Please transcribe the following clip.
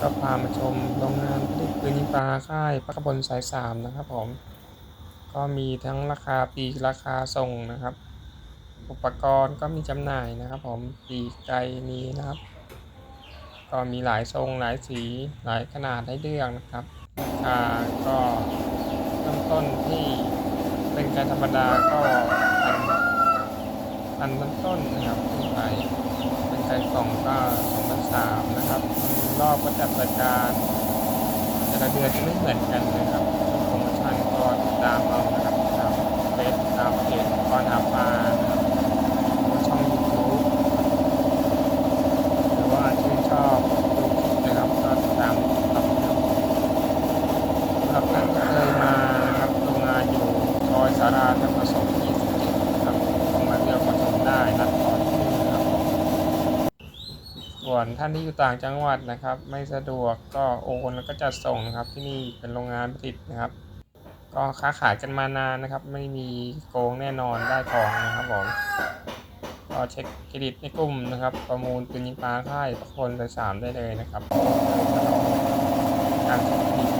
ก็พามาชมโรงงานผลิตปืนยิงปลาค่ายพระกบลสายสามนะครับผม ก็มีทั้งราคาปีกราคาส่งนะครับ อุปกรณ์ก็มีจำหน่ายนะครับ ผมปีกไกมีนะครับ ก็มีหลายทรงหลายสีหลายขนาดให้เลือกนะครับราคาก็เริ่มต้นที่เป็นการธรรมดาก็พันพันต้นต้นๆนะครับขึ้นไปเป็นไกลกล่องก็ รอบก็จัดรายการแต่ละเดือนจะไม่เหมือนกันนะครับโปรโมชั่นก็ติดตามเอานะครับตามเฟซตามเพจก่อนหาปานะครับช่องยูทูบหรือว่าชื่นชอบดูคลิปนะครับก็ติดตามรับชมสำหรับท่านที่เคยมานะครับโรงงานอยู่ซอยสาราธรรมสม27นะครับต้องมาเลือกมาชมได้นัดก่อนที่นี่นะครับ ส่วนท่านที่อยู่ต่างจังหวัดนะครับ ไม่สะดวกก็โอนแล้วก็จัดส่งนะครับ ที่นี่เป็นโรงงานผลิตนะครับ ก็ค้าขายกันมานานนะครับ ไม่มีโกงแน่นอนได้ของนะครับผมก็เช็คเครดิตในกลุ่มนะครับ ประมูลปืนยิงปลาค่ายประคนสายสามได้เลยนะครับการเช็คเครดิต